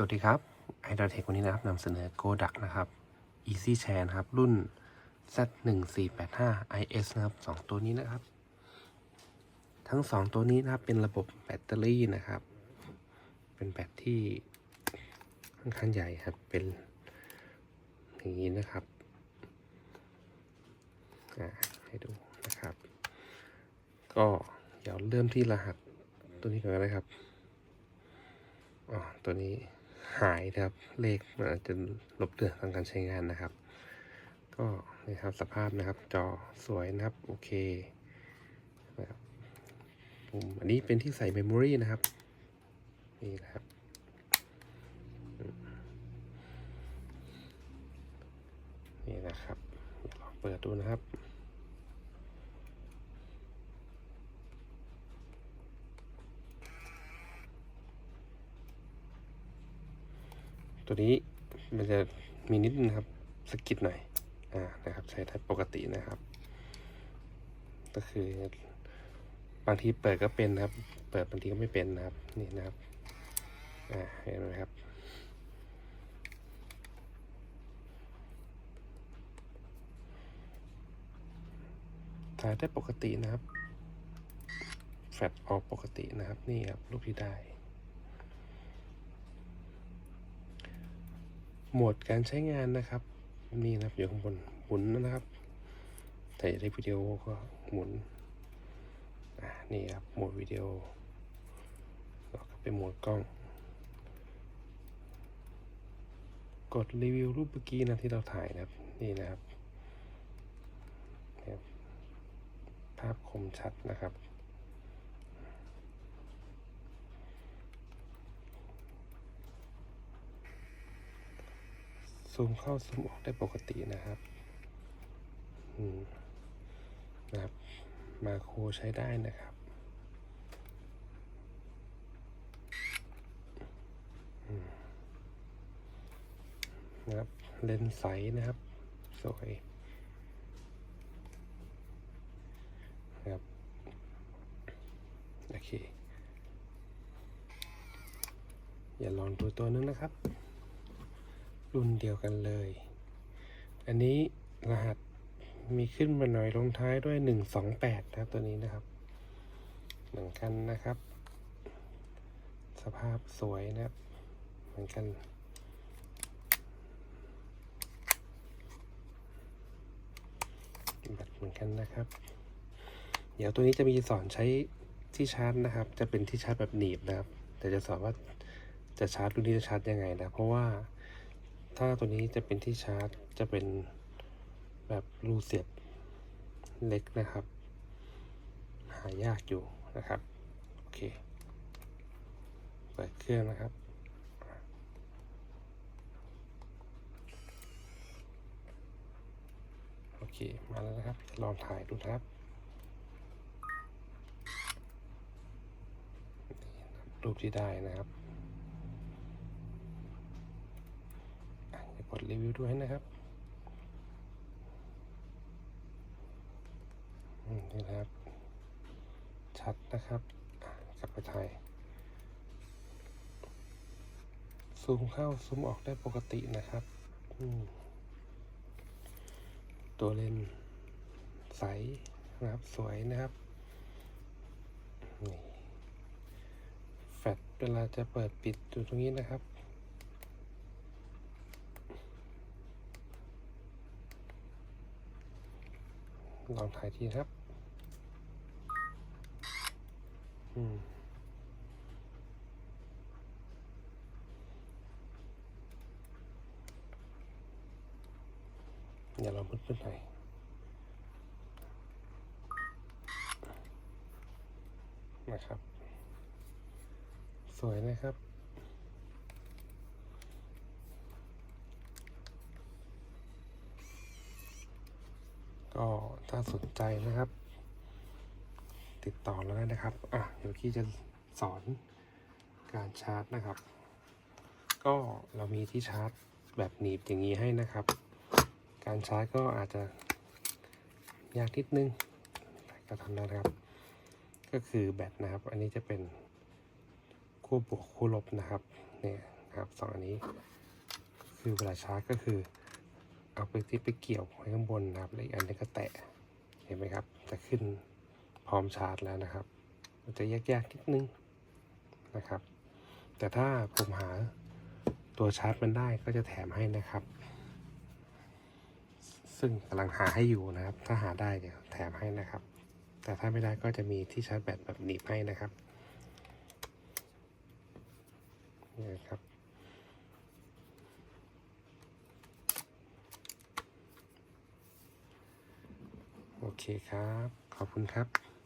สวัสดีครับไอดอลเทควันนี้นะครับนำเสนอโกดักนะครับ Easy Share นะครับ รุ่น Z1485 IS นะครับสองตัวนี้นะครับ ทั้งสองตัวนี้นะครับ เป็นระบบแบตเตอรี่นะครับ เป็นแบตที่ค่อนข้างใหญ่ครับ เป็นอย่างนี้นะครับ ให้ดูนะครับ ก็เดี๋ยวเริ่มที่รหัสตัวนี้ก่อนนะครับ อ๋อ ตัวนี้ หายนะครับ เลขมันอาจจะลบเลือนทางการใช้งานนะครับ ก็นี่ครับสภาพนะครับ จอสวยนะครับ โอเคนะครับปุ่มอันนี้เป็นที่ใส่เมมโมรีนะครับ นี่นะครับนี่นะครับลองเปิดดูนะครับ ตัวนี้มันจะมีนิดนึงครับสกิดหน่อยอ่านะครับ ใช้ได้ปกตินะครับ ก็คือบางทีเปิดก็เป็นนะครับ เปิดบางทีก็ไม่เป็นนะครับ นี่นะครับอ่าเห็นไหมครับถ่ายได้ปกตินะครับ แฟลชออกปกตินะครับ นี่ครับรูปที่ได้ โหมดการใช้งานนะครับ นี่นะครับอยู่ข้างบนหมุนนะครับแต่ในวิดีโอก็หมุนอ่านี่ครับโหมดวิดีโอแล้วก็เป็นโหมดกล้อง กดรีวิวรูปเมื่อกี้นะที่เราถ่ายนะครับ นี่นะครับ ภาพคมชัดนะครับ ซูมเข้าซูมออกได้ปกตินะครับนะครับ มาโครใช้ได้นะครับนะครับเลนส์ใสนะครับ สวยนะครับโอเค อย่าลองดูตัวนึงนะครับ รุ่นเดียวกันเลย อันนี้รหัสมีขึ้นมาหน่อยลงท้ายด้วยหนึ่งสองแปดนะตัวนี้นะครับ เหมือนกันนะครับ สภาพสวยนะครับ เหมือนกัน แบบเหมือนกันนะครับ เดี๋ยวตัวนี้จะมีสอนใช้ที่ชาร์จนะครับ จะเป็นที่ชาร์จแบบหนีบนะครับ แต่จะสอนว่าจะชาร์จรุ่นนี้จะชาร์จยังไงนะ เพราะว่า ถ้าตัวนี้จะเป็นที่ชาร์จ จะเป็นแบบรูเสียบเล็กนะครับ หายากอยู่นะครับ โอเค เปิดเครื่องนะครับ โอเค มาแล้วนะครับ ลองถ่ายดูครับ รูปที่ได้นะครับอะเดี๋ยว กดรีวิวด้วยนะครับนี่นะครับ ชัดนะครับกลับไปถ่ายซูมเข้าซูมออกได้ปกตินะครับตัวเลนส์ใสนะครับสวยนะครับนี่แฟลชเวลาจะเปิดปิดอยู่ตรงนี้นะครับ ลองถ่ายทีครับ อืมอย่าเรามืดๆหน่อยนะครับ สวยนะครับ ก็ถ้าสนใจนะครับ ติดต่อเราได้นะครับอะเดี๋ยวกี้จะสอนการชาร์จนะครับ ก็เรามีที่ชาร์จแบบหนีบอย่างนี้ให้นะครับ การชาร์จก็อาจจะยากนิดนึงแต่ก็ทำได้นะครับ ก็คือแบตนะครับ อันนี้จะเป็นขั้วบวกขั้วลบนะครับเนี่ยนะครับสองอันนี้ คือเวลาชาร์จก็คือ เอาไปที่ไปเกี่ยวไว้ข้างบนนะครับแล้วอีกอันนึงก็แตะเห็นไหมครับจะขึ้นพร้อมชาร์จแล้วนะครับ มันจะยากๆนิดนึงนะครับ แต่ถ้าผมหาตัวชาร์จมันได้ก็จะแถมให้นะครับ ซึ่งกำลังหาให้อยู่นะครับ ถ้าหาได้เดี๋ยวแถมให้นะครับ แต่ถ้าไม่ได้ก็จะมีที่ชาร์จแบตแบบหนีบให้นะครับนี่นะครับ เคครับ ขอบคุณครับ